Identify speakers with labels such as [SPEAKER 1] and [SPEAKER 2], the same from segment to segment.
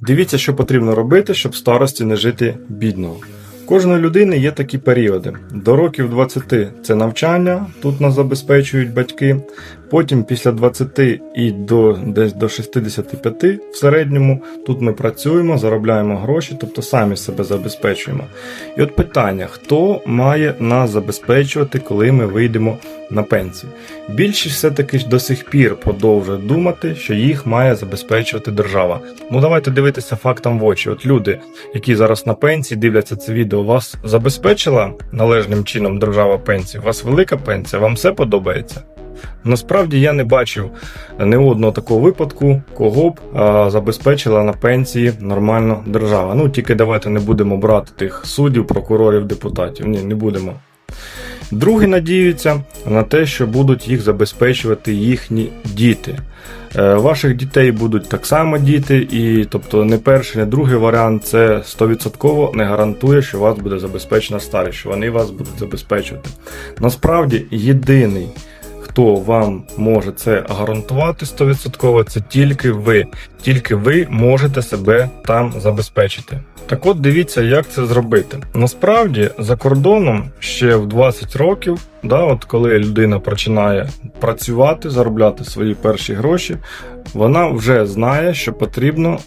[SPEAKER 1] Дивіться, що потрібно робити, щоб в старості не жити бідно. Кожної людини є такі періоди. До років 20 це навчання, тут нас забезпечують батьки. Потім після 20 і до десь до 65 в середньому тут ми працюємо, заробляємо гроші, тобто самі себе забезпечуємо. І от питання: хто має нас забезпечувати, коли ми вийдемо на пенсію? Більшість все-таки ж до сих пір продовжує думати, що їх має забезпечувати держава. Ну давайте дивитися фактам в очі. От люди, які зараз на пенсії дивляться це відео, вас забезпечила належним чином держава пенсію? У вас велика пенсія, вам все подобається? Насправді я не бачив не одного такого випадку, кого б забезпечила на пенсії нормально держава. Ну тільки давайте не будемо брати тих суддів, прокурорів, депутатів. Ні, не будемо. Другі надіються на те, що будуть їх забезпечувати їхні діти. Е, Ваших дітей будуть так само діти, і тобто не перший, не другий варіант це 100% не гарантує, що вас буде забезпечена старість, що вони вас будуть забезпечувати. Насправді, єдиний, хто вам може це гарантувати 100%, це тільки ви. Тільки ви можете себе там забезпечити. Так от дивіться, як це зробити. Насправді, за кордоном ще в 20 років, да, от коли людина починає працювати, заробляти свої перші гроші, вона вже знає, що потрібно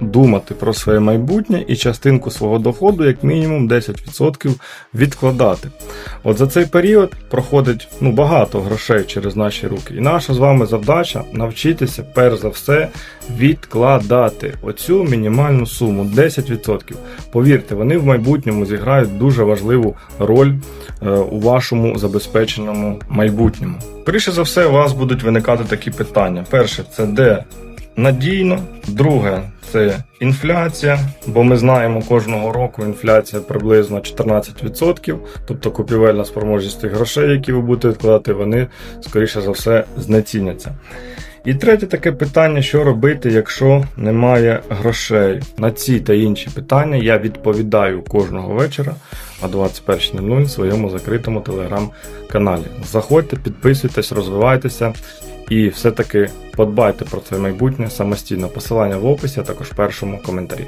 [SPEAKER 1] думати про своє майбутнє і частинку свого доходу, як мінімум 10% відкладати. От за цей період проходить ну, багато грошей через наші руки. І наша з вами завдача навчитися, перш за все, відкладати оцю мінімальну суму 10%. Повірте, вони в майбутньому зіграють дуже важливу роль е, у вашому забезпеченому майбутньому. Скоріше за все, у вас будуть виникати такі питання. Перше, це де надійно. Друге, це інфляція, бо ми знаємо кожного року інфляція приблизно 14%, тобто купівельна спроможність тих грошей, які ви будете відкладати, вони скоріше за все знеціняться. І третє таке питання: що робити, якщо немає грошей? На ці та інші питання я відповідаю кожного вечора о 21.00 в своєму закритому телеграм-каналі. Заходьте, підписуйтесь, розвивайтеся і все-таки подбайте про своє майбутнє самостійно. Посилання в описі, а також в першому коментарі.